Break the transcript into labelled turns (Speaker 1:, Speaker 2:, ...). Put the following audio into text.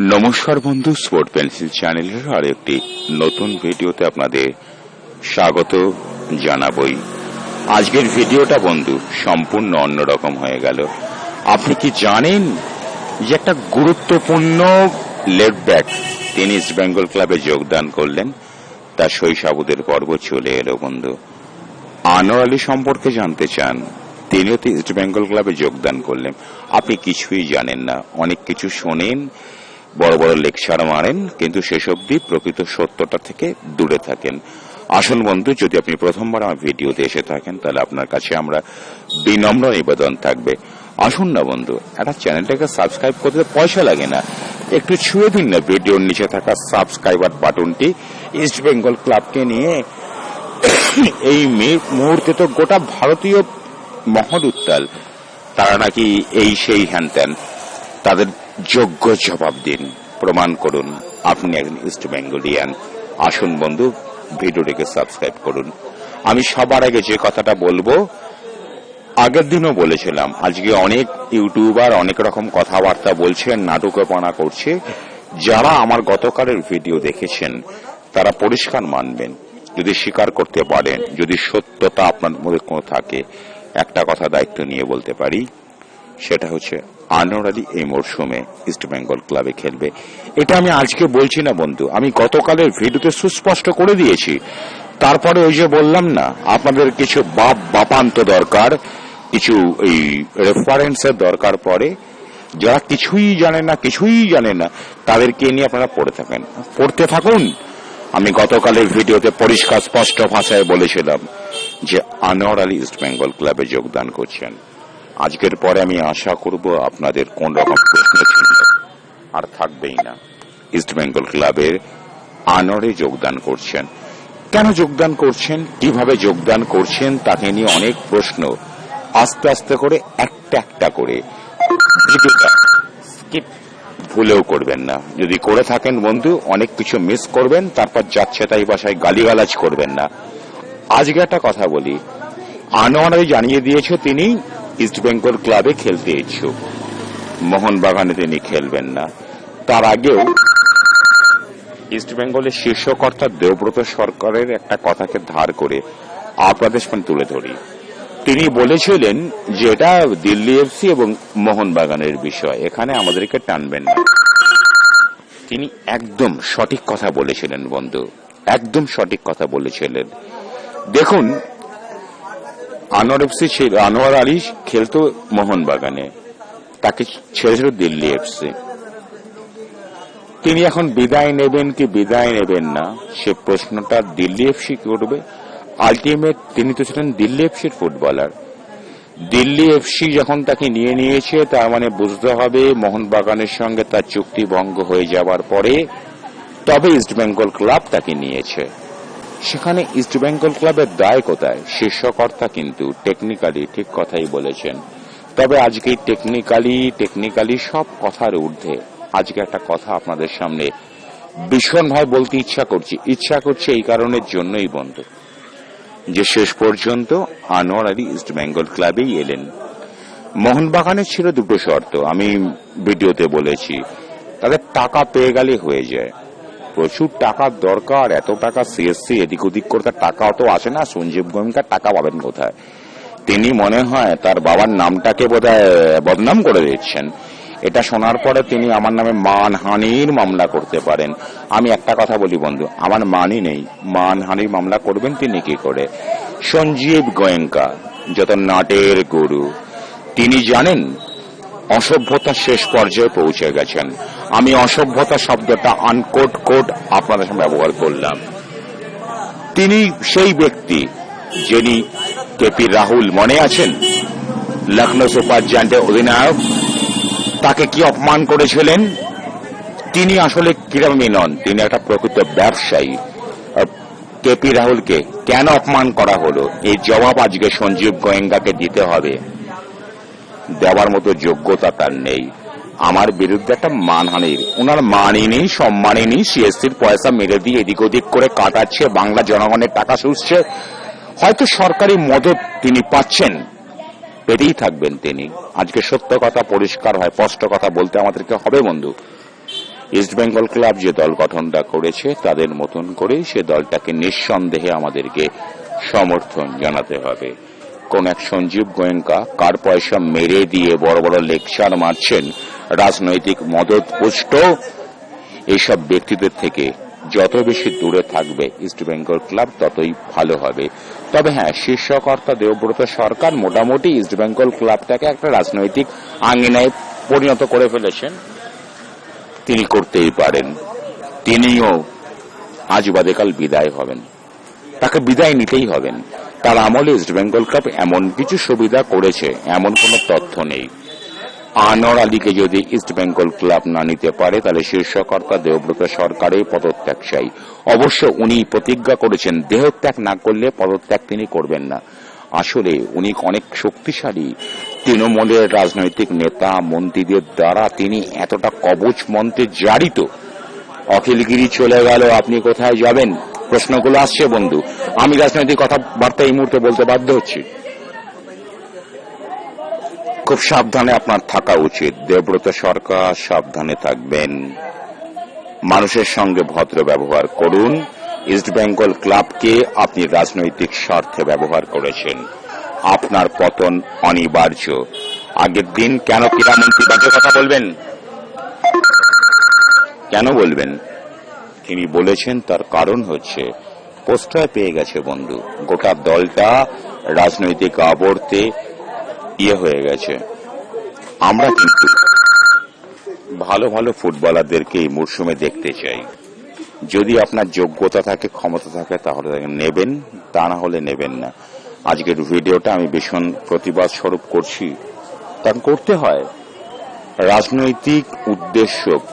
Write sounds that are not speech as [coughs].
Speaker 1: নমস্কার বন্ধু sport pencil চ্যানেলের আর একটি নতুন ভিডিওতে আপনাদের স্বাগত জানাবই। আজকের ভিডিওটা বন্ধু সম্পূর্ণ অন্যরকম হয়ে গেল। আপনি কি জানেন যে একটা গুরুত্বপূর্ণ লেফট ব্যাক তিনি ইস্ট বেঙ্গল ক্লাবে যোগদান করলেন? তার শৈশাবুদের পর্ব চলে এলো বন্ধু। আনোয়ার আলী সম্পর্কে জানতে চান, তিনিও তো ইস্ট বেঙ্গল ক্লাবে যোগদান করলেন। আপনি কিছুই জানেন না। অনেক কিছু শোনেন। বড় বড় লেকচার মারেন, কিন্তু সেসব দিয়ে প্রকৃত সত্যটা থেকে দূরে থাকেন। আসল বন্ধু, যদি আপনি প্রথমবার আমার ভিডিওতে এসে থাকেন, তাহলে আপনার কাছে আমরা বিনম্র নিবেদন থাকবে। আসুন না বন্ধু, একটা চ্যানেলটাকে সাবস্ক্রাইব করতে পয়সা লাগে না। একটু ছুঁয়ে দিন না ভিডিওর নিচে থাকা সাবস্ক্রাইবার বাটনটি। ইস্ট বেঙ্গল ক্লাবকে নিয়ে [coughs] এই মুহূর্তে তো গোটা ভারতীয় মহল উত্তাল। তারা নাকি এই সেই হ্যান তাদের যোগ্য জবাব দিন। প্রমাণ করুন, আপনি একজন ইস্ট বেঙ্গলিয়ান। আসুন বন্ধু, ভিডিওটিকে সাবস্ক্রাইব করুন। আমি সবার আগে যে কথাটা বলব, আগের দিনও বলেছিলাম, আজকে অনেক ইউটিউবার অনেক রকম কথাবার্তা বলছেন, নাটকপনা করছে। যারা আমার গতকালের ভিডিও দেখেছেন, তারা পরিষ্কার মানবেন। যদি স্বীকার করতে পারেন, যদি সত্যতা আপনার মধ্যে কোনো থাকে, একটা কথা দায়িত্ব নিয়ে বলতে পারি সেটা হচ্ছে আনোয়ার আলী এই মরশুমে ইস্ট বেঙ্গল ক্লাবে খেলবে। এটা আমি আজকে বলছি না বন্ধু, আমি গতকালের ভিডিওতে সুস্পষ্ট করে দিয়েছি। তারপরে ওই যে বললাম না, আপনাদের কিছু বাপ বাপান্ত দরকার, কিছু এই রেফারেন্সের দরকার পড়ে। যারা কিছুই জানে না, কিছুই জানে না, তাদেরকে নিয়ে আপনারা পড়ে থাকেন। পড়তে থাকুন। আমি গতকালের ভিডিওতে পরিষ্কার স্পষ্ট ভাষায় বলেছিলাম যে আনোয়ার আলী ইস্ট বেঙ্গল ক্লাবে যোগদান করছেন। আজকের পরে আমি আশা করব আপনাদের কোন রকম প্রশ্ন ছিল। আর থাকবেই না। ইস্ট বেঙ্গল ক্লাবের আনরে যোগদান করছেন। কেন যোগদান করছেন? কীভাবে যোগদান করছেন? তাকে নিয়ে অনেক প্রশ্ন। আস্তে আস্তে করে একটা একটা করে। ভুলেও করবেন না। যদি করে থাকেন বন্ধু, অনেক কিছু মিস করবেন, তারপর যাচ্ছে তাই বাসায় গালিগালাজ করবেন না। আজকে একটা কথা বলি। আনোয়ার জানিয়ে দিয়েছে তিনি ইস্ট বেঙ্গল ক্লাবে খেলতে ইচ্ছুক। মোহনবাগানে তিনি খেলবেন না। তার আগেও ইস্ট বেঙ্গলের শীর্ষকর্তা দেবব্রত সরকারের একটা কথাকে ধার করে আপনাদের তুলে ধরি। তিনি বলেছিলেন যে এটা দিল্লি এফসি এবং মোহনবাগানের বিষয়, এখানে আমাদেরকে টানবেন না। তিনি একদম সঠিক কথা বলেছিলেন বন্ধু, একদম সঠিক কথা বলেছিলেন। দেখুন আনোয়ার এফসি ছিল আনোয়ার আলী খেলতো মোহনবাগানে। তাকে ছেড়েছিল দিল্লি এফসি। তিনি এখন বিদায় নেবেন কি বিদায় নেবেন না, সে প্রশ্নটা দিল্লি এফসি করবে আলটিমেট তিনি তো ছিলেন দিল্লি এফসির ফুটবলার। দিল্লি এফসি যখন তাকে নিয়ে নিয়েছে, তার মানে বুঝতে হবে মোহনবাগানের সঙ্গে তার চুক্তি ভঙ্গ হয়ে যাওয়ার পরে তবে ইস্টবেঙ্গল ক্লাব তাকে নিয়েছে। সেখানে ইস্ট বেঙ্গল ক্লাবের দায় কোথায়? শীর্ষকর্তা কিন্তু টেকনিক্যালি ঠিক কথাই বলেছেন। তবে আজকে টেকনিক্যালি টেকনিক্যালি সব কথার ঊর্ধ্বে। আজকে একটা কথা আপনাদের সামনে। ভীষণভাবে বলতে ইচ্ছা করছি। ইচ্ছা করছে এই কারণের জন্যই বন্ধু। যে শেষ পর্যন্ত আনোয়ার আলী ইস্ট বেঙ্গল ক্লাবেই এলেন। মোহনবাগানের ছিল দুটো শর্ত, আমি ভিডিওতে বলেছি। তাদের টাকা পেয়ে গেলে হয়ে যায়। প্রচুর টাকার দরকার, এত টাকা সিএসসি এদিক ওদিক করে তার টাকা অত আসে না, সঞ্জীব গোয়েঙ্কার টাকা পাবেন কোথায়? তিনি মনে হয় তার বাবার নামটাকে বোধহয় বদনাম করে দিচ্ছেন। এটা শোনার পরে তিনি আমার নামে মানহানির মামলা করতে পারেন। আমি একটা কথা বলি বন্ধু, আমার মানই নেই। মানহানির মামলা করবেন তিনি কি করে? সঞ্জীব গোয়েঙ্কা যত নাটের গরু, তিনি জানেন অসভ্যতা শেষ পর্যায়ে পৌঁছে গেছেন। আমি অসভ্যতা শব্দটা আনকোট কোট আপনাদের সামনে ব্যবহার করলাম। তিনি সেই ব্যক্তি যিনি কেপি রাহুল মনে আছেন? লখনৌ সুপার জায়ান্টের অধিনায়ক। তাকে কি অপমান করেছিলেন? তিনি আসলে ক্রীড়ামী নন? তিনি একটা প্রকৃত ব্যবসায়ী। কেপি রাহুলকে কেন অপমান করা হলো? এই জবাব আজকে সঞ্জীব গোয়েঙ্গাকে দিতে হবে। দেওয়ার মতো যোগ্যতা তার নেই। আমার বিরুদ্ধে একটা মানহানির। ওনার মানই নেই, সম্মানই নেই, সিএসসির পয়সা মেরে দিয়ে এদিক ওদিক করে কাটাচ্ছে, বাংলা জনগণের টাকা শুষছে। হয়তো সরকারি মদত তিনি পাচ্ছেন, পেতেই থাকবেন তিনি। আজকে সত্য কথা পরিষ্কার হয়, স্পষ্ট কথা বলতে আমাদেরকে হবে, বন্ধু। ইস্ট বেঙ্গল ক্লাব যে দল গঠনটা করেছে, তাদের মতন করে সে দলটাকে নিঃসন্দেহে আমাদেরকে সমর্থন জানাতে হবে। কোন এক সঞ্জীব গোয়েঙ্কা, কার পয়সা মেরে দিয়ে বড় বড় লেকচার মারছেন রাজনৈতিক মদত পুষ্ট। এইসব ব্যক্তিদের থেকে যত বেশি দূরে থাকবে ইস্ট বেঙ্গল ক্লাব ততই ভালো হবে। তবে হ্যাঁ শীর্ষকর্তা দেবব্রত সরকার মোটামুটি ইস্ট বেঙ্গল ক্লাবটাকে একটা রাজনৈতিক আঙ্গিনায় পরিণত করে ফেলেছেন। তিনি করতেই পারেন। তিনিও আজ বাদেকাল বিদায় হবেন। তাকে বিদায় নিতেই হবেন। তার আমলে ইস্ট বেঙ্গল ক্লাব এমন কিছু সুবিধা করেছে, এমন কোনো তথ্য নেই। আনোয়ার আলীকে যদি ইস্ট বেঙ্গল ক্লাব না নিতে পারে, তাহলে শীর্ষকর্তা দেবব্রত সরকারের পদত্যাগ চাই। অবশ্য উনি প্রতিজ্ঞা করেছেন, দেহত্যাগ না করলে পদত্যাগ তিনি করবেন না। আসলে উনি অনেক শক্তিশালী। তৃণমূলের রাজনৈতিক নেতা, মন্ত্রীদের দ্বারা তিনি এতটা কবচ মন্ত্রে জারিত। অখিলগিরি চলে গেল, আপনি কোথায় যাবেন? প্রশ্নগুলো আসছে বন্ধু। আমি রাজনৈতিক কথাবার্তা এই মুহূর্তে বলতে বাধ্য হচ্ছি। খুব সাবধানে আপনার থাকা উচিত। দেবব্রত সরকার সাবধানে থাকবেন। মানুষের সঙ্গে ভদ্র ব্যবহার করুন। ইস্ট বেঙ্গল ক্লাবকে আপনি রাজনৈতিক স্বার্থে ব্যবহার করেছেন। আপনার পতন অনিবার্য। আগের দিন কেন ক্রীড়ামন্ত্রী বাজে কথা বলবেন? কেন বলবেন? তিনি বলেছেন, তার কারণ হচ্ছে, পোস্টার পেয়ে গেছে বন্ধু। গোটা দলটা রাজনৈতিক আবর্তে ইয়ে হয়ে গেছে। আমরা কিন্তু ভালো ভালো ফুটবলারদেরকে এই মরশুমে দেখতে চাই। যদি আপনার যোগ্যতা থাকে, ক্ষমতা থাকে, তাহলে নেবেন, তা না হলে নেবেন না। আজকের ভিডিওটা আমি ভীষণ প্রতিবাদ স্বরূপ করছি। কারণ করতে হয়। রাজনৈতিক উদ্দেশ্য